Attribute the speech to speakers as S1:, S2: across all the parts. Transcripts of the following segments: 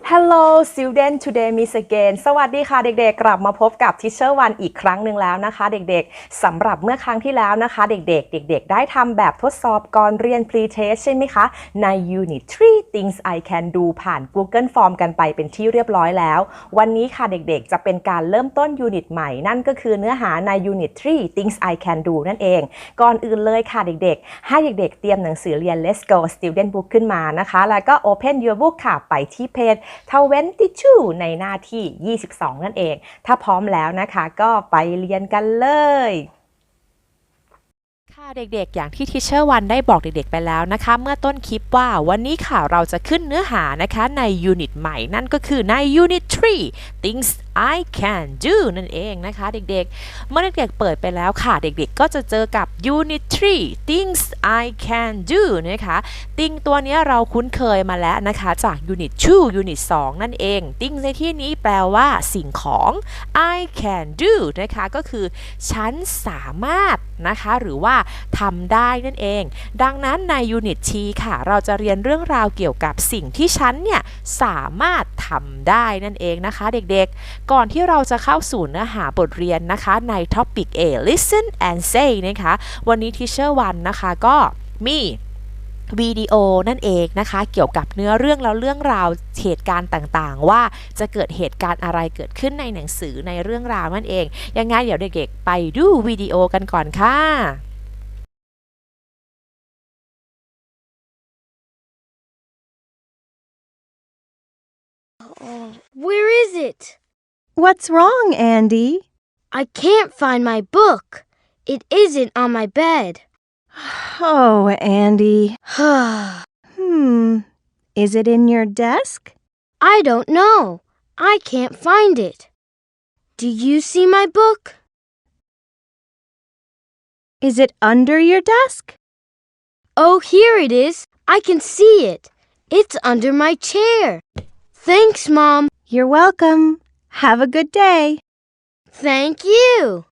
S1: Hello student today miss again สวัสดีค่ะเด็กๆ กลับมาพบกับ Teacher One อีกครั้งหนึ่งแล้วนะคะ เด็กๆสำหรับเมื่อครั้งที่แล้วนะคะ เด็กๆ เด็ก ๆ ได้ทำแบบทดสอบก่อนเรียน pre-test ใช่ไหมคะ ใน Unit 3 Things I Can Do ผ่าน Google Form กันไปเป็นที่เรียบร้อยแล้ว วันนี้ค่ะเด็กๆ จะเป็นการเริ่มต้น Unit ใหม่ นั่นก็คือเนื้อหาใน Unit 3 Things I Can Do นั่นเอง ก่อนอื่นเลยค่ะเด็กๆ ให้เด็กๆ เตรียมหนังสือเรียน Let's Go Student Book ขึ้นมานะคะ แล้วก็ Open Your Book ค่ะไปที่เพจ22ในหน้าที่ 22 นั่นเอง ถ้าพร้อมแล้วนะคะก็ไปเรียนกันเลยค่ะเด็กๆ อย่างที่ทิเชอร์วันได้บอกเด็กๆไปแล้วนะคะ เมื่อต้นคลิปว่าวันนี้ค่ะเราจะขึ้นเนื้อหานะคะในยูนิตใหม่นั่นก็คือในยูนิต 3 Things I Can Do นั่นเองนะคะเด็กๆ เมื่อเด็กๆเปิดไปแล้วค่ะ เด็กๆ ก็จะเจอกับ Unit 3 Things I Can Do นะคะติงตัวนี้เราคุ้นเคยมาแล้วนะคะ จาก Unit 2 Unit 2 นั่นเอง things ในที่นี้แปลว่าสิ่งของ I can do นะคะ ก็คือฉันสามารถนะคะ หรือว่าทำได้นั่นเอง ดังนั้นใน Unit T ค่ะ เราจะเรียนเรื่องราวเกี่ยวกับสิ่งที่ฉันเนี่ย สามารถทำได้นั่นเองนะคะ เด็กๆก่อนที่เราจะเข้าสู่เนื้อหาบทเรียนนะคะใน Topic A listen and say นะคะ วันนี้ Teacher วันนะคะก็มีวิดีโอนั่นเองนะคะ เกี่ยวกับเนื้อเรื่องแล้วเรื่องราวเหตุการณ์ต่างๆ ว่าจะเกิดเหตุการณ์อะไรเกิดขึ้นในหนังสือในเรื่องราวนั่นเอง ยังไงเดี๋ยวเด็กๆ ไปดูวิดีโอกันก่อนค่ะ
S2: Where is it?
S3: What's wrong, Andy?
S2: I can't find my book. It isn't on my bed.
S3: Oh, Andy. Hmm. Is it in your desk?
S2: I don't know. I can't find it. Do you see my book?
S3: Is it under your desk?
S2: Oh, here it is. I can see it. It's under my chair. Thanks, Mom.
S3: You're welcome. Have a good day.
S2: Thank you.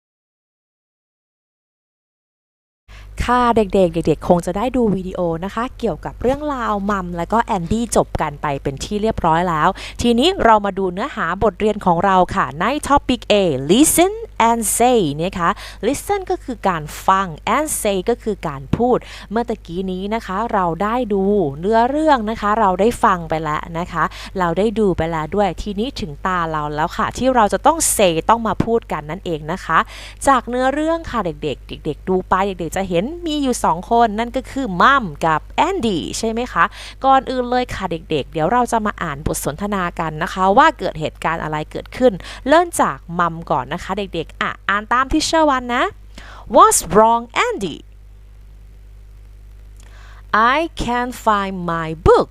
S1: ค่ะเด็กๆ เด็กๆ คงจะได้ดูวิดีโอนะคะ เกี่ยวกับเรื่องราวมัมและก็แอนดี้จบกันไปเป็นที่เรียบร้อยแล้ว ทีนี้เรามาดูเนื้อหาบทเรียนของเราค่ะใน Topic A listen and say นะคะ listen ก็คือการฟัง and say ก็คือการพูด เมื่อตะกี้นี้นะคะเราได้ดูเนื้อเรื่องนะคะ เราได้ฟังไปแล้วนะคะ เราได้ดูไปแล้วด้วยทีนี้ถึงตาเราแล้วค่ะ ที่เราจะต้อง say ต้องมาพูดกันนั่นเองนะคะ จากเนื้อเรื่องค่ะเด็กๆ เด็ก ๆ ดูไปเด็กๆจะเห็นมีอยู่ 2 คนนั่นก็คือมัมกับแอนดี้ใช่ไหมคะ ก่อนอื่นเลยค่ะเด็กๆ เดี๋ยวเราจะมาอ่านบทสนทนากันนะคะ ว่าเกิดเหตุการณ์อะไรเกิดขึ้น เริ่มจากมัมก่อนนะคะ เด็กๆอะ อ่านตามที่เชอร์วันนะ What's wrong Andy I can't find my book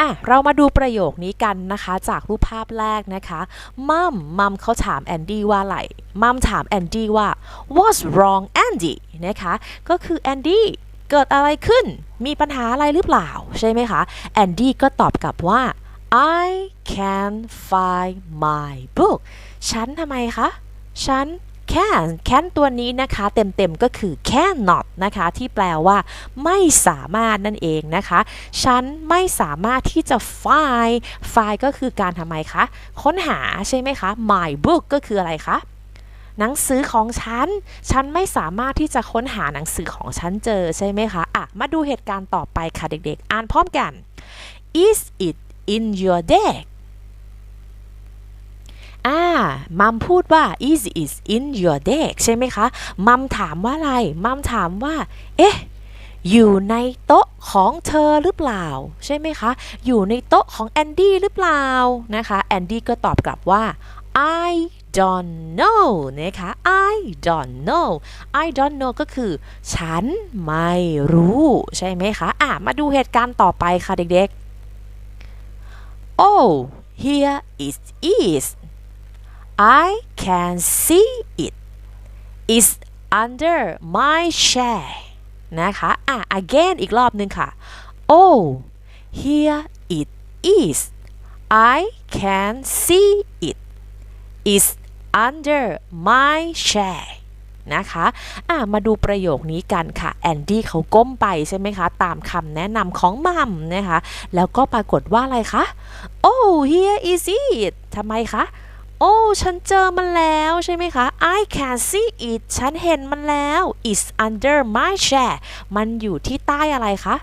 S1: อะ เรามาดูประโยคนี้กันนะคะ จากรูปภาพแรกนะคะมัมมัมเขาถามแอนดี้ว่าอะไรมัมถามแอนดี้ว่า what's wrong Andy นะคะ ก็คือแอนดี้เกิดอะไรขึ้น มีปัญหาอะไรหรือเปล่า ใช่ไหมคะ แอนดี้ก็ตอบกลับว่า I can find my book ฉันทำไมคะ ฉัน can can ตัวนี้นะคะเต็มๆก็คือ cannot นะคะที่แปลว่า ไม่สามารถนั่นเองนะคะ ฉันไม่สามารถที่จะ find find ก็คือการทำไมคะ ค้นหาใช่ไหมคะ my book ก็คืออะไรคะหนังสือของฉัน ฉันไม่สามารถที่จะค้นหาหนังสือของฉันเจอใช่ไหมคะ อะ มาดูเหตุการณ์ต่อไปค่ะเด็กๆ อ่านพร้อมกัน is it in your deck อ่ามัมพูดว่า is is in your deck ใช่ไหมคะ มัมถามว่าอะไร มัมถามว่า เอ๊ะ อยู่ในโต๊ะของเธอหรือเปล่า ใช่ไหมคะ อยู่ในโต๊ะของแอนดี้หรือเปล่า นะคะ แอนดี้ก็ตอบกลับว่า I don't know นะคะ I don't know I don't know ก็คือ ฉันไม่รู้ ใช่ไหมคะ อะ มาดูเหตุการณ์ต่อไปค่ะเด็กๆ Oh here it is I can see it it's under my chair นะคะ อ่ะ again อีกรอบหนึ่งค่ะ Oh here it is I can see it it's under my chair นะคะะมาดูประโยคนี้กันค่ะแอนดี้เขาก้มไปใช่ไหมคะ ตามคำแนะนำของมัมนะคะ แล้วก็ปรากฏว่าอะไรคะ Oh here is it ทำไมคะโอ้ ฉันเจอมันแล้วใช่ไหมคะ I can see it ฉันเห็นมันแล้ว It's under my chair มันอยู่ที่ใต้อะไรคะ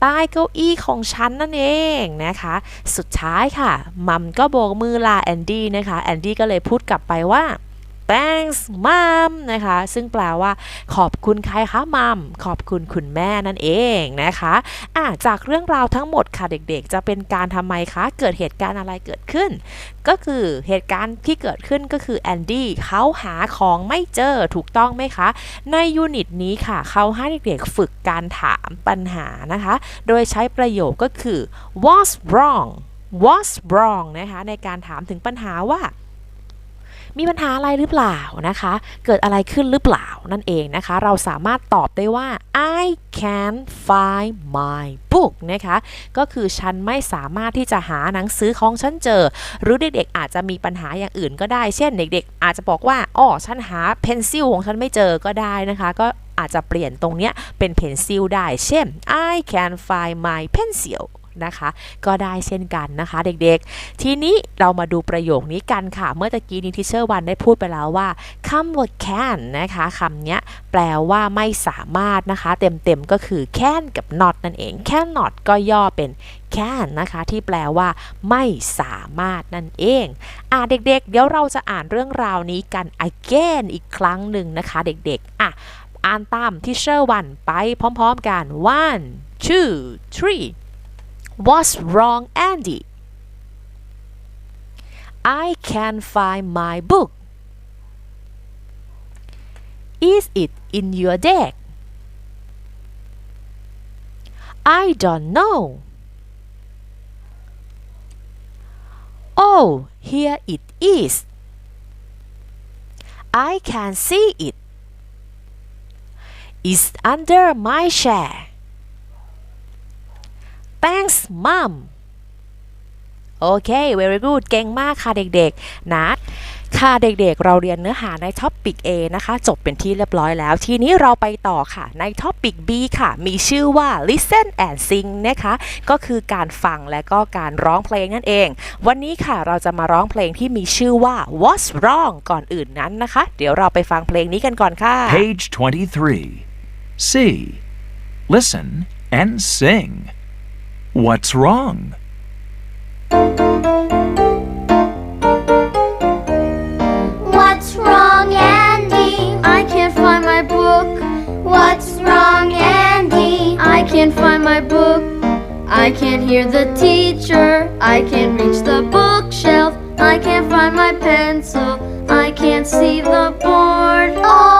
S1: ใต้เก้าอี้ของฉันนั่นเองนะคะ สุดท้ายค่ะ มัมก็โบกมือลาแอนดี้นะคะ แอนดี้ก็เลยพูดกลับไปว่า thanks mom นะคะ ซึ่งแปลว่า ขอบคุณใครคะมัมขอบคุณคุณแม่นั่นเองนะคะอะจากเรื่องราวทั้งหมดค่ะเด็กๆ จะเป็นการทำไมคะ เกิดเหตุการณ์อะไรเกิดขึ้น ก็คือเหตุการณ์ที่เกิดขึ้นก็คือแอนดี้เขาหาของไม่เจอถูกต้องไหมคะ ในยูนิตนี้ค่ะ เขาให้เด็กๆฝึกการถามปัญหานะคะ โดยใช้ประโยคก็คือ what's wrong what's wrong นะคะ ในการถามถึงปัญหาว่า มีปัญหาอะไรหรือเปล่านะคะ เกิดอะไรขึ้นหรือเปล่านั่นเองนะคะ เราสามารถตอบได้ว่า I can't find my book นะคะ ก็คือฉันไม่สามารถที่จะหาหนังสือของฉันเจอ หรือเด็กๆอาจจะมีปัญหาอย่างอื่นก็ได้ เช่นเด็กๆ อาจจะบอกว่าอ๋อฉันหาเพนซิลของฉันไม่เจอก็ได้นะคะ ก็อาจจะเปลี่ยนตรงเนี้ยเป็นเพนซิลได้ เช่น I can find my pencil นะคะ ก็ได้เช่นกันนะคะเด็กๆ ทีนี้เรามาดูประโยคนี้กันค่ะ เมื่อตะกี้นี้ทิเชอร์วันได้พูดไปแล้วว่าคำว่า can นะคะคำนี้แปลว่าไม่สามารถนะคะ เต็มๆก็คือ can กับ not นั่นเอง cannot ก็ย่อเป็น can นะคะที่แปลว่าไม่สามารถนั่นเองอะเด็กๆเดี๋ยวเราจะอ่านเรื่องราวนี้กัน again อีกครั้งหนึ่งนะคะเด็กๆอะอ่านตามทิเชอร์วันไปพร้อมๆกัน one two three What's wrong, Andy? I can't find my book. Is it in your deck? I don't know. Oh, here it is. I can see it. It's under my chair. Thanks mom โอเค very good เก่งมากค่ะเด็กๆ นะค่ะเด็กๆ เราเรียนเนื้อหาในท็อปิก A นะคะ จบเป็นที่เรียบร้อยแล้ว ทีนี้เราไปต่อค่ะในท็อปิก B ค่ะ มีชื่อว่า listen and sing นะคะ ก็คือการฟังและก็การร้องเพลงนั่นเอง วันนี้ค่ะเราจะมาร้องเพลงที่มีชื่อว่า What's Wrong ก่อนอื่นนั้นนะคะ เดี๋ยวเราไปฟังเพลงนี้กันก่อนค่ะ
S4: Page 23. C. Listen and sing. What's wrong?
S5: What's wrong, Andy?
S2: I can't find my book.
S5: What's wrong, Andy?
S2: I can't find my book. I can't hear the teacher. I can't reach the bookshelf. I can't find my pencil. I can't see the board.
S5: Oh,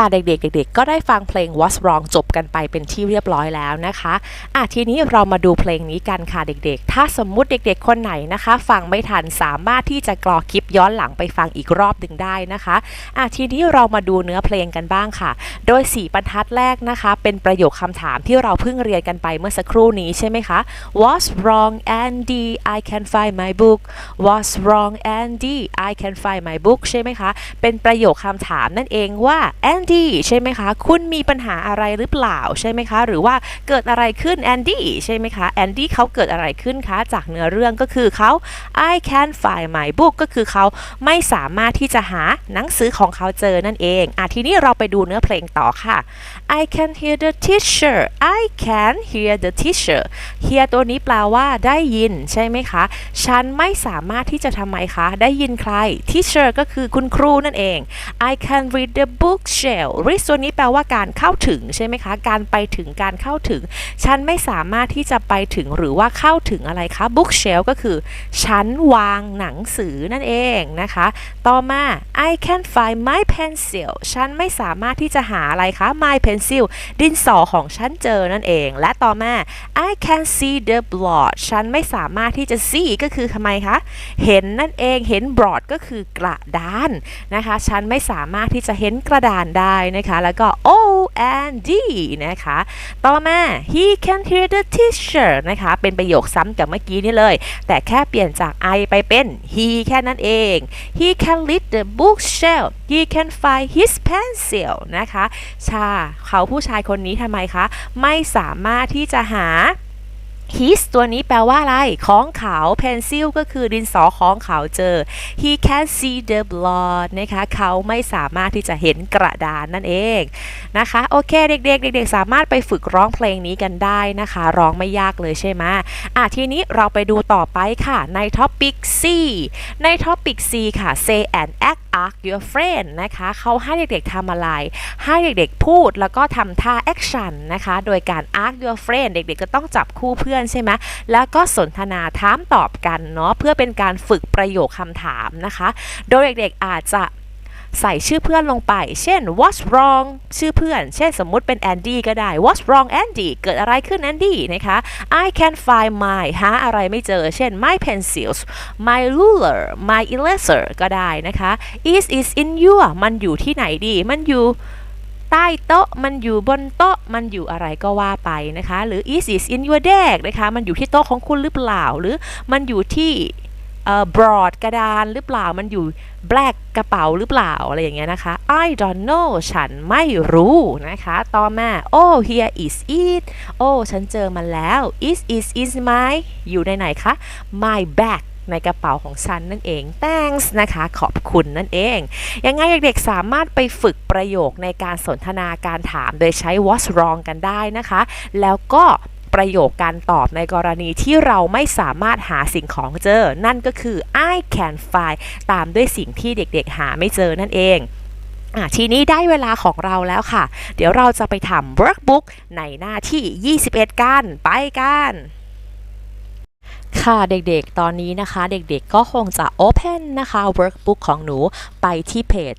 S1: ค่ะเด็กๆเด็กๆก็ได้ฟังเพลง What's Wrong จบกันไปเป็นที่เรียบร้อยแล้วนะคะอะทีนี้เรามาดูเพลงนี้กันค่ะเด็กๆ ถ้าสมมุติเด็กๆ คนไหนนะคะ ฟังไม่ทันสามารถที่จะกรอคลิปย้อนหลังไปฟังอีกรอบหนึ่งได้นะคะอะทีนี้เรามาดูเนื้อเพลงกันบ้างค่ะ โดย 4 บรรทัดแรกนะคะ เป็นประโยคคำถามที่เราเพิ่งเรียนกันไปเมื่อสักครู่นี้ใช่ไหมคะ What's wrong Andy I can find my book What's wrong Andy I can find my book ใช่ไหมคะ เป็นประโยคคำถามนั่นเองว่า Andy ใช่ไหมคะ คุณมีปัญหาอะไรหรือเปล่าใช่ไหมคะ หรือว่าเกิดอะไรขึ้น Andy ใช่ไหมคะ Andy เขาเกิดอะไรขึ้นคะจากเนื้อเรื่องก็คือเขา I can find my book ก็คือเขาไม่สามารถที่จะหาหนังสือของเขาเจอนั่นเองอะทีนี้เราไปดูเนื้อเพลงต่อค่ะ I can hear the teacher I can hear the teacher hear ตัวนี้แปลว่าได้ยินใช่ไหมคะ ฉันไม่สามารถที่จะทำไมคะ ได้ยินใคร teacher ก็คือคุณครูนั่นเอง I can read the bookshelf read ตัวนี้แปลว่าการเข้าถึงใช่ไหมคะ การไปถึงการเข้าถึง ฉันไม่สามารถที่จะไปถึงหรือว่าเข้าถึงอะไรคะ bookshelf ก็คือฉันวางหนังสือนั่นเองนะคะ ต่อมา I can find my pencil ฉันไม่สามารถที่จะหาอะไรคะ my pencil ดินสอของฉันเจอนั่นเอง และต่อมา I can see the board ฉันไม่สามารถที่จะ see ก็คือทำไมคะ เห็นนั่นเอง เห็น board ก็คือกระดานนะคะ ฉันไม่สามารถที่จะเห็นกระดานได้นะคะแล้วก็ O and D นะคะ ต่อมา he can hear the teacher นะคะเป็นประโยคซ้ำกับเมื่อกี้นี่เลย แต่แค่เปลี่ยนจาก I ไปเป็น he แค่นั้นเอง he can read the bookshelf he can find his pencil นะคะชาเขาผู้ชายคนนี้ทำไมคะ ไม่สามารถที่จะหา his ตัวนี้แปลว่าอะไร ของเขา pencil ก็คือดินสอของเขาเจอ he can see the blood นะคะ เขาไม่สามารถที่จะเห็นกระดานนั่นเองนะคะ โอเค เด็กๆ เด็กๆ สามารถไปฝึกร้องเพลงนี้กันได้นะคะ ร้องไม่ยากเลยใช่ไหมอะ ทีนี้เราไปดูต่อไปค่ะ ใน topic C ใน topic C ค่ะ say and act ask your friend นะคะ เขาให้เด็กๆทำอะไร ให้เด็กๆพูดแล้วก็ทำท่า action นะคะ โดยการ ask your friend เด็กๆจะต้องจับคู่เพื่อนใช่ไหมแล้วก็สนทนาถามตอบกันเนาะเพื่อเป็นการฝึกประโยคคำถามนะคะ โดยเด็กๆอาจจะใส่ชื่อเพื่อนลงไป เช่น what's wrong ชื่อเพื่อน เช่นสมมุติเป็น Andy ก็ได้ what's wrong Andy เกิดอะไรขึ้น Andy นะคะ I can't find my หาอะไรไม่เจอ เช่น my pencils my ruler my eraser ก็ได้นะคะ is is in your มันอยู่ที่ไหนดี มันอยู่ ใต้โต๊ะ มันอยู่บนโต๊ะ มันอยู่อะไรก็ว่าไปนะคะ หรือ is is in your desk นะคะ มันอยู่ที่โต๊ะของคุณหรือเปล่า หรือมันอยู่ที่เอ่อ broad กระดานหรือเปล่า มันอยู่ black กระเป๋าหรือเปล่า อะไรอย่างเงี้ยนะคะ I don't know ฉันไม่รู้นะคะ ต่อมา oh here is it oh ฉันเจอมันแล้ว is is is my อยู่ในไหนคะ my bag ในกระเป๋าของฉันนั่นเอง thanks นะคะ ขอบคุณนั่นเอง ยังไงเด็กๆสามารถไปฝึกประโยคในการสนทนาการถามโดยใช้ what's wrong กันได้นะคะ แล้วก็ประโยคการตอบในกรณีที่เราไม่สามารถหาสิ่งของเจอ นั่นก็คือ I can find ตามด้วยสิ่งที่เด็กๆหาไม่เจอนั่นเองอทีนี้ได้เวลาของเราแล้วค่ะ เดี๋ยวเราจะไปทำ workbook ในหน้าที่ 21 กัน ไปกัน ค่ะเด็กๆ ตอนนี้นะคะ เด็กๆ ก็คงจะ Open นะคะ Workbook ของหนูไปที่เพจ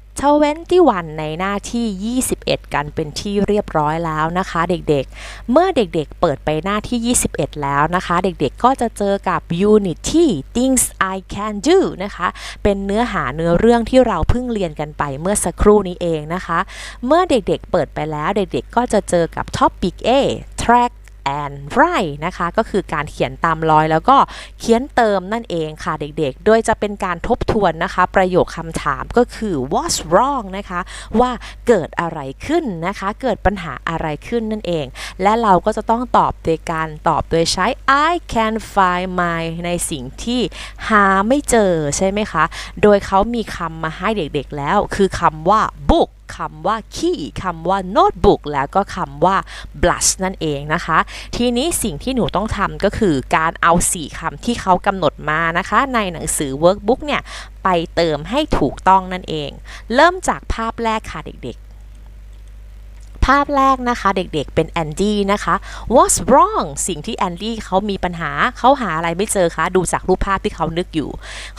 S1: 21ในหน้าที่ 21 กันเป็นที่เรียบร้อยแล้วนะคะ เด็กๆ เมื่อเด็กๆ เปิดไปหน้าที่ 21 แล้วนะคะ เด็กๆ ก็จะเจอกับ Unit ที่ Things I Can Do นะคะ เป็นเนื้อหาเนื้อเรื่องที่เราเพิ่งเรียนกันไปเมื่อสักครู่นี้เองนะคะ เมื่อเด็กๆ เปิดไปแล้วเด็กๆ ก็จะเจอกับ Topic A Track and write นะคะ ก็คือการเขียนตามรอยแล้วก็เขียนเติมนั่นเองค่ะเด็กๆ โดยจะเป็นการทบทวนนะคะ ประโยคคำถามก็คือ what's wrong นะคะ ว่าเกิดอะไรขึ้นนะคะ เกิดปัญหาอะไรขึ้นนั่นเอง และเราก็จะต้องตอบโดยการตอบโดยใช้ I can find my ในสิ่งที่หาไม่เจอใช่ไหมคะ โดยเขามีคำมาให้เด็กๆแล้ว คือคำว่า book คำว่า key คำว่า notebook แล้วก็คำว่า blush นั่นเองนะคะ ทีนี้สิ่งที่หนูต้องทำก็คือการเอา 4คำที่เขากำหนดมานะคะ ในหนังสือ workbook เนี่ย ไปเติมให้ถูกต้องนั่นเอง เริ่มจากภาพแรกค่ะเด็ก ภาพแรกนะคะเด็กๆเป็นแอนดี้นะคะ what's wrong สิ่งที่แอนดี้เขามีปัญหาเขาหาอะไรไม่เจอคะดูจากรูปภาพที่เขานึกอยู่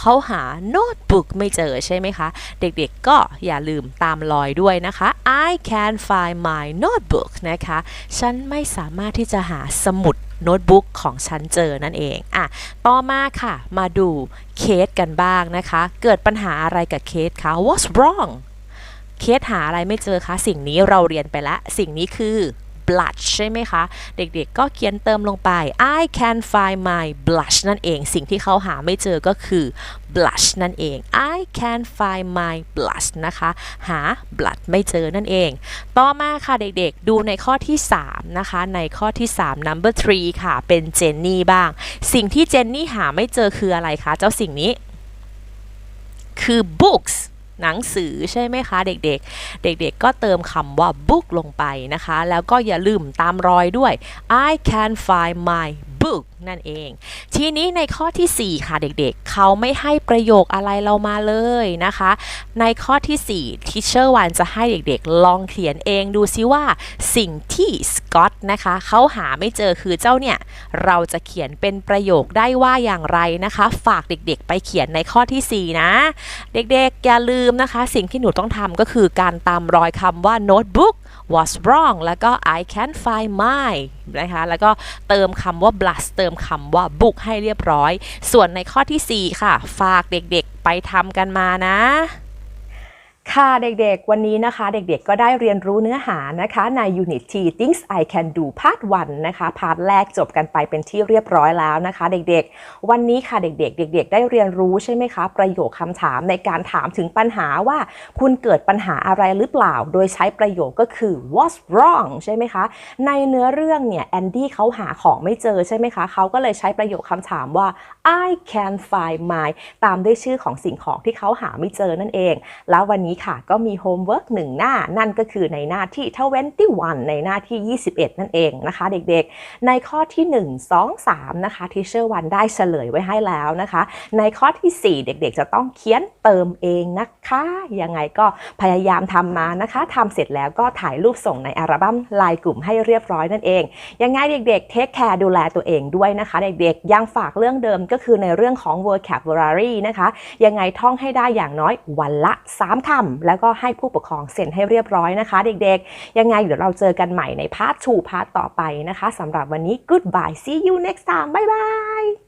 S1: เขาหาโน้ตบุ๊กไม่เจอใช่ไหมคะ เด็กๆก็อย่าลืมตามรอยด้วยนะคะ I can find my notebook นะคะ ฉันไม่สามารถที่จะหาสมุดโน้ตบุ๊กของฉันเจอนั่นเอง อะ ต่อมาค่ะ มาดูเคสกันบ้างนะคะ เกิดปัญหาอะไรกับเคสคะ What's wrong เคสหาอะไรไม่เจอคะ สิ่งนี้เราเรียนไปแล้วสิ่งนี้คือ blush ใช่ไหมคะ เด็กๆก็เขียนเติมลงไป I can find my blush นั่นเอง สิ่งที่เขาหาไม่เจอก็คือ blush นั่นเอง I can find my blush นะคะ หา blush ไม่เจอนั่นเอง ต่อมาค่ะเด็กๆ ดูในข้อที่ 3 นะคะ ในข้อที่ 3 number 3 ค่ะ เป็นเจนนี่บ้าง สิ่งที่เจนนี่หาไม่เจอคืออะไรคะ เจ้าสิ่งนี้ คือ books หนังสือใช่ไหมคะเด็กๆ เด็กๆก็เติมคำว่า book ลงไปนะคะ แล้วก็อย่าลืมตามรอยด้วย I can find my book นั่นเอง ทีนี้ในข้อทีสี่4 ค่ะเด็กๆเขาไม่ให้ประโยคอะไรเรามาเลยนะคะ ในข้อที่ 4 Teacher วันจะให้เด็กๆ ลองเขียนเองดูซิว่าสิ่งที่สกอตนะคะเขาหาไม่เจอคือเจ้าเนี่ย เราจะเขียนเป็นประโยคได้ว่าอย่างไรนะคะ ฝากเด็กๆ ไปเขียนในข้อทีสี่4 นะ เด็กๆ อย่าลืมนะคะ สิ่งที่หนูต้องทำก็คือการตามรอยคำว่า notebook what's wrong แล้วก็ I can't find my นะคะ แล้วก็เติมคำว่า plus เติมคำว่า book ให้เรียบร้อย ส่วนในข้อที่ 4 ค่ะ ฝากเด็กๆไปทำกันมานะ ค่ะเด็กๆ วันนี้นะคะ เด็กๆ ก็ได้เรียนรู้เนื้อหานะคะใน Unit T Things I Can Do Part 1นะคะ พาร์ทแรกจบกันไปเป็นที่เรียบร้อยแล้วนะคะ เด็กๆ วันนี้ค่ะเด็กๆ เด็ก ๆ ได้เรียนรู้ใช่ไหมคะ ประโยคคำถามในการถามถึงปัญหาว่า คุณเกิดปัญหาอะไรหรือเปล่า โดยใช้ประโยคก็คือ what's wrong ใช่ไหมคะ ในเนื้อเรื่องเนี่ยแอนดี้เขาหาของไม่เจอใช่ไหมคะเขาก็เลยใช้ประโยคคำถามว่า I can find my ตามด้วยชื่อของสิ่งของที่เขาหาไม่เจอนั่นเอง แล้ววันนี้ค่ะ ก็มีโฮมเวิร์กหนึ่งหน้า นั่นก็คือในหน้าที่21ในหน้าที่ 21 นั่นเองนะคะ เด็กๆ ในข้อที่ 1 2 3 นะคะทีเชอร์วันได้เฉลยไว้ให้แล้วนะคะ ในข้อทีสี่4 เด็กๆ จะต้องเขียนเติมเองนะคะ ยังไงก็พยายามทำมานะคะทำเสร็จแล้วก็ถ่ายรูปส่งในอัลบั้มไลน์กลุ่มให้เรียบร้อยนั่นเอง ยังไงเด็กๆเทคแคร์ดูแลตัวเองด้วยนะคะ เด็กๆยังฝากเรื่องเดิมก็คือในเรื่องของ vocabulary นะคะ ยังไงท่องให้ได้อย่างน้อยวันละ 3คำแล้วก็ให้ผู้ปกครองเซ็นให้เรียบร้อยนะคะ เด็กๆ ยังไงเดี๋ยวเราเจอกันใหม่ในพาร์ท2พาร์ทต่อไปนะคะสำหรับวันนี้ goodbye see you next time bye bye